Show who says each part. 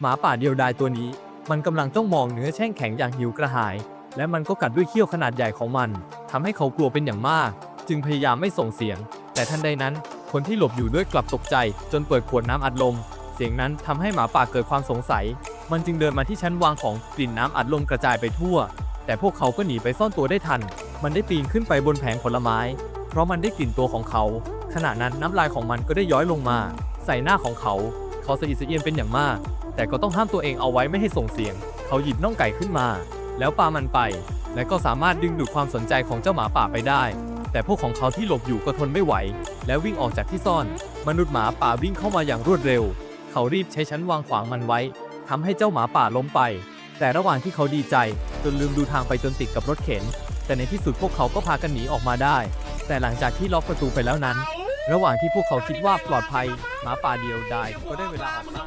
Speaker 1: หมาป่าเดียวดายตัวนี้ มันกำลังจ้องมองเนื้อแช่งแข็งอย่างหิวกระหาย และมันก็กัดด้วยเขี้ยวขนาดใหญ่ของมันทำให้เขากลัวเป็นอย่างมาก จึงพยายามไม่ส่งเสียง แต่ทันใดนั้น คนที่หลบอยู่ด้วยกลับตกใจ จนเปิดขวดน้ำอัดลม เสียงนั้นทำให้หมาป่าเกิดความสงสัย มันจึงเดินมาที่ชั้นวางของกลิ่นน้ำอัดลมกระจายไปทั่ว แต่พวกเขาก็หนีไปซ่อนตัวได้ทัน มันได้ปีนขึ้นไปบนแผงผลไม้ เพราะมันได้กลิ่นตัวของเขา ขณะนั้นน้ำลายของมันก็ได้ย้อยลงมา ใส่หน้าของเขา เขาสะอิดสะเอียนเป็นอย่างมาก แต่ก็ต้องห้ามตัวเองเอาไว้ไม่ให้ส่งเสียง เขาหยิบน่องไก่ขึ้นมา แล้วปามันไป และก็สามารถดึงดูดความสนใจของเจ้าหมาป่าไปได้ แต่พวกของเขาที่หลบอยู่ก็ทนไม่ไหว แล้ววิ่งออกจากที่ซ่อน มนุษย์หมาป่าวิ่งเข้ามาอย่างรวดเร็ว เขารีบใช้ชั้นวางขวางมันไว้ทำให้เจ้าหมาป่าล้มไป แต่ระหว่างที่เขาดีใจจนลืมดูทางไปจนติดกับรถเข็น แต่ในที่สุดพวกเขาก็พากันหนีออกมาได้ แต่หลังจากที่ล็อกประตูไปแล้วนั้น ระหว่างที่พวกเขาคิดว่าปลอดภัย หมาป่าเดียวดายก็ได้เวลาออกล่า